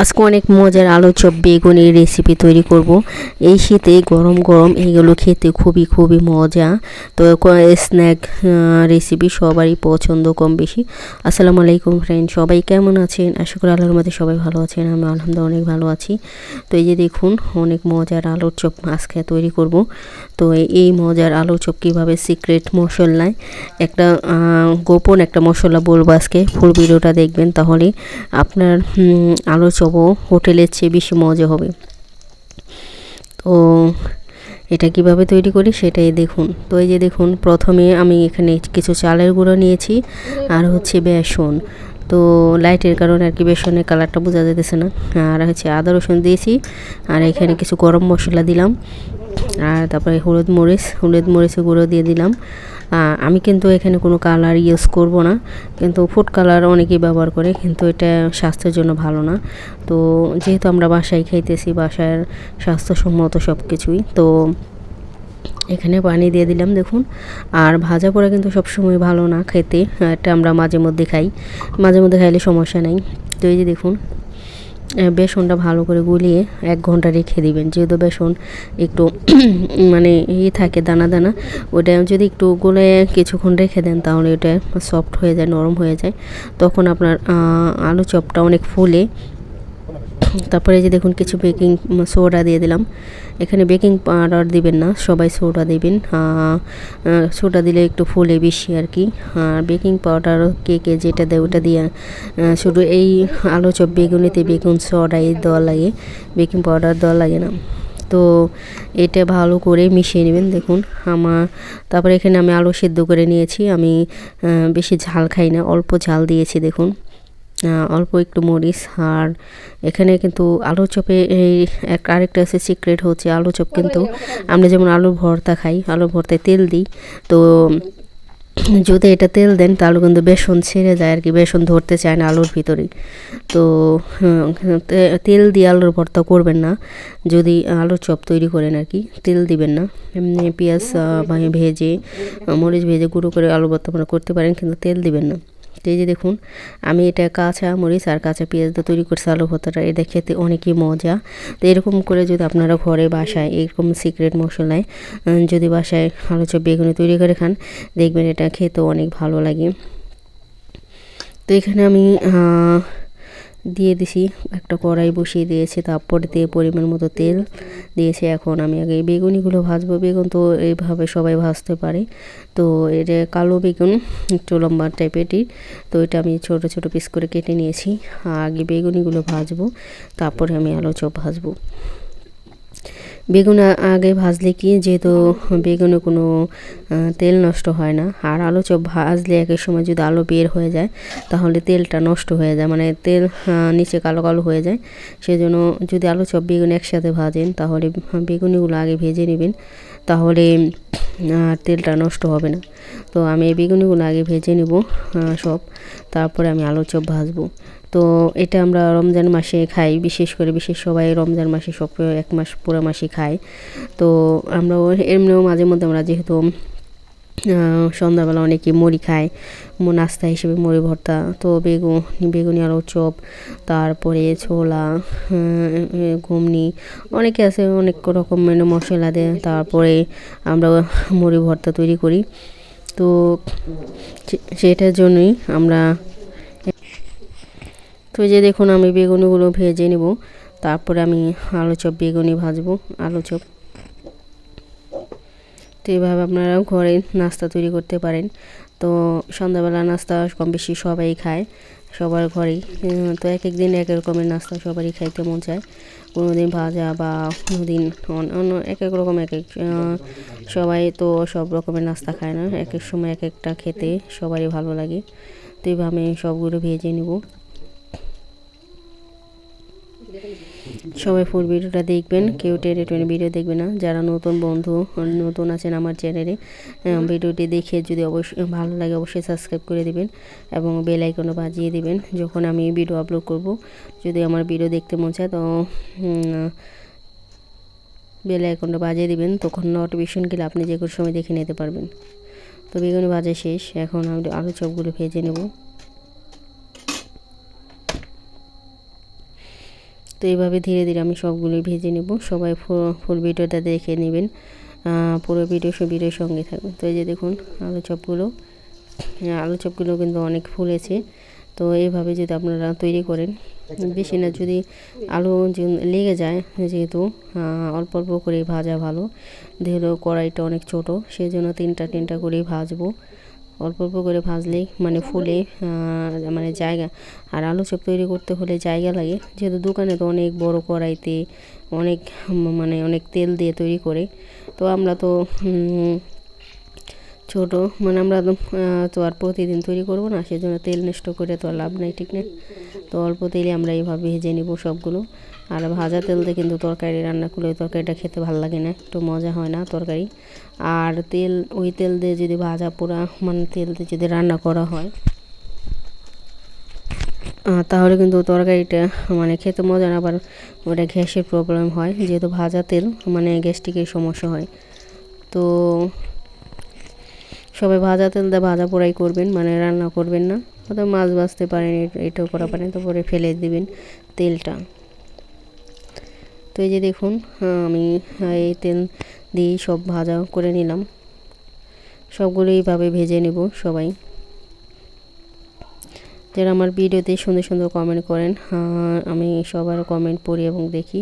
আজকে অনেক মজার আলু চপ বেগুনের রেসিপি তৈরি করব। এই শীতে গরম গরম এইগুলো খেতে খুবই খুবই মজা। তো স্ন্যাক রেসিপি সবারই পছন্দ কম বেশি আসসালামু আলাইকুম ফ্রেন্ড সবাই কেমন আছেন? আশা করি আল্লাহর মধ্যে সবাই ভালো আছেন আমি আলহামদুলিল্লাহ অনেক ভালো আছি। তো এই যে দেখুন অনেক মজার আলুর চপ আজকে তৈরি করব। তো এই মজার আলুর চপ কীভাবে সিক্রেট মশলায় একটা গোপন একটা মশলা বলব আজকে ফুল ভিডিওটা দেখবেন। তাহলে আপনার উম, আলু চপও হোটেলের চেয়ে বেশি মজা হবে। তো এটা কীভাবে তৈরি করি সেটাই দেখুন। তো এই যে দেখুন, প্রথমে আমি এখানে কিছু চালের গুঁড়ো নিয়েছি আর হচ্ছে বেসন। তো লাইটের কারণে আর কি বেসনের কালারটা বোঝা যেতেছে না। আর হচ্ছে আদা রসুন দিয়েছি আর এখানে কিছু গরম মশলা দিলাম। আর তারপরে হলুদ মরিচ, হলুদ মরিচের গুঁড়ো দিয়ে দিলাম। আমি কিন্তু এখানে কোনো কালার ইউজ করব না। কিন্তু ফুড কালার অনেকেই ব্যবহার করে, কিন্তু এটা স্বাস্থ্যের জন্য ভালো না। তো যেহেতু আমরা বাসায় খাইতেছি, বাসার স্বাস্থ্যসম্মত সব কিছুই তো এখানে পানি দিয়ে দিলাম, দেখুন। আর ভাজা পোড়া কিন্তু সবসময় ভালো না খেতে, এটা আমরা মাঝে মধ্যে খাই। মাঝে মধ্যে খাইলে সমস্যা নেই। তো এই যে দেখুন বেসনটা ভালো করে গুলিয়ে এক ঘণ্টা রেখে দিবেন। যেহেতু বেসন একটু মানে ইয়ে থাকে, দানা দানা, ওটা যদি একটু গুলে কিছুক্ষণ রেখে দেন তাহলে ওটা সফট হয়ে যায়, নরম হয়ে যায়। তখন আপনার আলু চপটা অনেক ফুলে তারপরে যে দেখুন কিছু বেকিং সোডা দিয়ে দিলাম। এখানে বেকিং পাউডার দিবেন না, সবাই সোডা দিবেন। সোডা দিলে একটু ফুলে বেশি আর কি। আর বেকিং পাউডার কে কে যেটা দেয় ওটা দিয়ে শুধু এই আলু চপ বেগুনিতে বেগুন এই দেওয়া লাগে বেকিং পাউডার দেওয়া লাগে না। তো এটা ভালো করে মিশিয়ে নেবেন, দেখুন। আমার তারপরে এখানে আমি আলু সেদ্ধ করে নিয়েছি। আমি বেশি ঝাল খাই না, অল্প ঝাল দিয়েছি, দেখুন। অল্প একটু মরিচ, আর এখানে কিন্তু আলু চপে এই এক আরেকটা আছে সিক্রেট হচ্ছে আলু চপ কিন্তু। আমরা যেমন আলু ভর্তা খাই, আলু ভর্তায় তেল দিই। তো যদি এটা তেল দেন, তাহলে কিন্তু বেসন ছেড়ে যায় আর কি, বেসন ধরতে চায় না আলুর ভিতরে তো তেল দিয়ে আলুর ভর্তা করবেন না। যদি আলুর চপ তৈরি করেন আর কি, তেল দিবেন না। এমনি পেঁয়াজ ভেজে, মরিচ ভেজে গুঁড়ো করে আলু ভর্তা আপনারা করতে পারেন, কিন্তু তেল দিবেন না। এই যে দেখুন, আমি এটা কাঁচা মরিচ আর কাঁচা পেঁয়াজ দিয়ে তৈরি করছি আলু ভর্তাটা। এটা খেতে অনেকই মজা। তো এরকম করে যদি আপনারা ঘরে বাসায় এরকম সিক্রেট মশলায় যদি বাসায় আলু চপ, বেগুনি তৈরি করে খান, দেখবেন এটা খেতে অনেক ভালো লাগে। তো এখানে আমি দিয়ে দিছি। একটা কড়াই বসিয়ে দিয়েছি, তারপরে দিয়ে পরিমাণ মতো তেল দিয়েছি। এখন আমি আগে বেগুনিগুলো ভাজবো। বেগুন তো এইভাবে সবাই ভাজতে পারে। তো এটা কালো বেগুন, একটু লম্বা টাইপেরটি তো এটা আমি ছোট ছোট পিস করে কেটে নিয়েছি। আগে বেগুনিগুলো ভাজবো, তারপরে আমি আলু চপ ভাজবো। বেগুন আগে ভাজলে কি, যেহেতু বেগুনে কোনো তেল নষ্ট হয় না, আর আলু চপ ভাজলে একের সময় যদি আলু বের হয়ে যায়, তাহলে তেলটা নষ্ট হয়ে যায় মানে তেল নিচে কালো কালো হয়ে যায়। সেজন্য যদি আলু চপ বেগুন একসাথে ভাজেন, তাহলে বেগুনিগুলো আগে ভেজে নেবেন, তাহলে আর তেলটা নষ্ট হবে না। তো আমি এই বেগুনিগুলো আগে ভেজে নেব সব, তারপরে আমি আলু চপ ভাজবো। তো এটা আমরা রমজান মাসে খাই, বিশেষ করে, বিশেষ সবাই রমজান মাসে সব এক মাস পুরো মাসে খাই তো আমরা এমনিও মাঝে মধ্যে আমরা যেহেতু সন্ধ্যাবেলা অনেকে মুড়ি খায় নাস্তা হিসেবে মুড়ি, ভর্তা, তো বেগুন, বেগুনি আলু চপ, তারপরে ছোলা ঘুমনি অনেকে আছে অনেক রকম মানে মশলা দেয়, তারপরে আমরা মুড়ি, ভর্তা তৈরি করি। তো সেটার জন্যই আমরা তো এই যে দেখুন, আমি বেগুনিগুলো ভেজে নেব। তারপরে আমি আলু চপ, বেগুনি ভাজবো, আলু চপ। তো এইভাবে আপনারাও ঘরে নাস্তা তৈরি করতে পারেন। তো সন্ধ্যাবেলা নাস্তা কম বেশি সবাই খায়, সবার ঘরেই। তো এক এক দিন এক রকমের নাস্তা সবারই খাইতে মন চায়। কোনো দিন ভাজা বা কোনো দিন অন- অন্য এক এক রকম এক এক সবাই তো সব রকমের নাস্তা খায় না। এক এক সময় এক একটা খেতে সবারই ভালো লাগে। তো এইভাবে আমি সবগুলো ভেজে নেব। সবাই ফুল ভিডিওটা দেখবেন কেউ টেনে টেনে ভিডিও দেখবে না। যারা নতুন বন্ধু নতুন আছেন আমার চ্যানেলে ভিডিওটি দেখে যদি অবশ্যই ভালো লাগে অবশ্যই সাবস্ক্রাইব করে দেবেন এবং বেল আইকনও বাজিয়ে দেবেন যখন আমি ভিডিও আপলোড করব। যদি আমার ভিডিও দেখতে মন চায় তো উম, বেল আইকনটা বাজিয়ে দিবেন তখন নোটিফিকেশন গেলে আপনি যে কোনো সময় দেখে নিতে পারবেন। তো বেগুনি ভাজা শেষ এখন আমি আলু চপগুলো ভেজে নেব। তো এইভাবে ধীরে ধীরে আমি সবগুলোই ভেজে নেব। সবাই ফুল ভিডিওটা দেখে নেবেন। পুরো ভিডিও সব ভিডিওর সঙ্গে থাকবেন তো এই যে দেখুন, আলু চপগুলো আলু চপগুলো কিন্তু অনেক ফুলেছে। তো এইভাবে যদি আপনারা তৈরি করেন, বেশি না, যদি আলু লেগে যায়, যেহেতু অল্প অল্প করে ভাজা ভালো। যেহেতু কড়াইটা অনেক ছোট, সেই জন্য তিনটা তিনটা করেই ভাজবো। অল্প অল্প করে ভাজলেই মানে ফুলে মানে জায়গা আর আলু চপ তৈরি করতে হলে জায়গা লাগে। যেহেতু দোকানে তো অনেক বড় কড়াইতে অনেক মানে অনেক তেল দিয়ে তৈরি করে। তো আমরা তো ছোট মানে আমরা তো, আর প্রতিদিন তৈরি করব না সেজন্য তেল নষ্ট করে তো আর লাভ নাই ঠিক না? তো অল্প তেলে আমরা এইভাবে ভেজে নিব সবগুলো। আর ভাজা তেল দিয়ে কিন্তু তরকারি রান্না করলে ওই তরকারিটা খেতে ভালো লাগে না, একটু মজা হয় না তরকারি। আর তেল, ওই তেল দিয়ে যদি ভাজা পোড়া মানে তেল দিয়ে যদি রান্না করা হয় তাহলে কিন্তু তরকারিটা মানে খেতে মজা না, আবার ওটা গ্যাসের প্রবলেম হয়, যেহেতু ভাজা তেল মানে গ্যাস্ট্রিকের সমস্যা হয়। তো সবাই ভাজা তেল দিয়ে ভাজা পোড়াই করবেন মানে রান্না করবেন না। হয়তো মাছ ভাজতে পারেন এটাও করা পারেন, তারপরে ফেলে দিবেন তেলটা। তো এই যে দেখুন আহ, আমি এই তেল দিয়ে সব ভাজা করে নিলাম। সবগুলো এইভাবে ভেজে নেব সবাই। যারা আমার ভিডিওতে সুন্দর সুন্দর কমেন্ট করেন আহ, আমি সবার কমেন্ট পড়ি এবং দেখি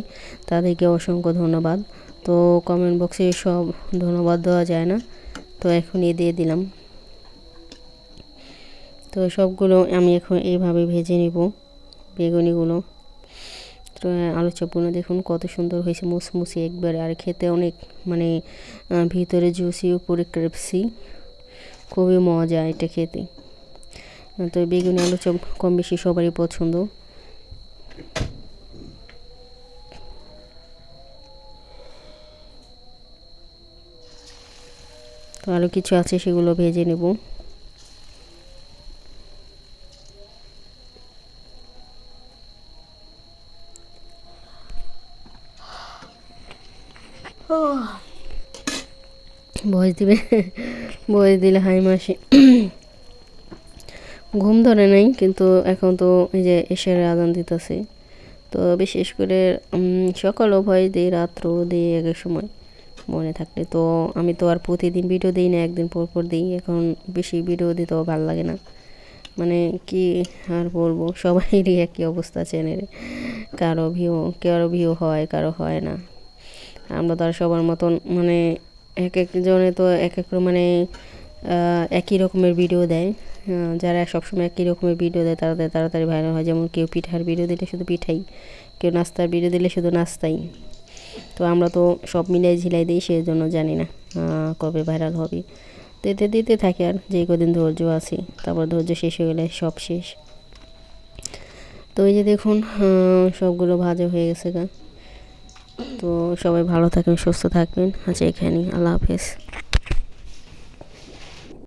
তাদেরকে অসংখ্য ধন্যবাদ। তো কমেন্ট বক্সে সব ধন্যবাদ দেওয়া যায় না তো এখনই দিয়ে দিলাম। তো সবগুলো আমি এখন এইভাবে ভেজে নিব বেগুনিগুলো। আলু চপগুলো দেখুন কত সুন্দর হয়েছে, মুসমুসি একবারে। আর খেতে অনেক মানে ভিতরে জুসি, উপরে ক্রিপসি। খুবই মজা এটা খেতে। তো বেগুনি আলু চপ কম বেশি সবারই পছন্দ। তো আরও কিছু আছে সেগুলো ভেজে নেব। বয়স দিবে বয়স দিলে হাই মাসি। ঘুম ধরে নাই, কিন্তু এখন তো এই যে এসের আজান দিতেছে। তো বিশেষ করে সকালও ভয় দিই, রাত্রও দিই এক সময় মনে থাকলে। তো আমি তো আর প্রতিদিন ভিডিও দিই না, একদিন পর পর দিই। এখন বেশি ভিডিও দিতেও ভালো লাগে না। মানে কি আর বলব, সবাইরই একই অবস্থা চ্যানেলে কারও ভিউ কারও ভিউ হয়, কারও হয় না। আমরা তো আর সবার মতন মানে এক একজনে তো এক এক মানে একই রকমের ভিডিও দেয়। যারা সবসময় একই রকমের ভিডিও দেয়, তারা তাড়াতাড়ি ভাইরাল হয়। যেমন কেউ পিঠার ভিডিও দিলে শুধু পিঠাই, কেউ নাস্তার ভিডিও দিলে শুধু নাস্তাই। তো আমরা তো সব মিলাই ঝিলাই দিই সেই জন্য জানি না কবে ভাইরাল হবে। তো এতে দিতে থাকি আর, যেই কদিন ধৈর্য আছে, তারপর ধৈর্য শেষ হয়ে গেলে সব শেষ। তো এই যে দেখুন সবগুলো ভাজা হয়ে গেছে গা। তো সবাই ভালো থাকবেন সুস্থ থাকবেন। আচ্ছা এখানেই আল্লাহ হাফেজ।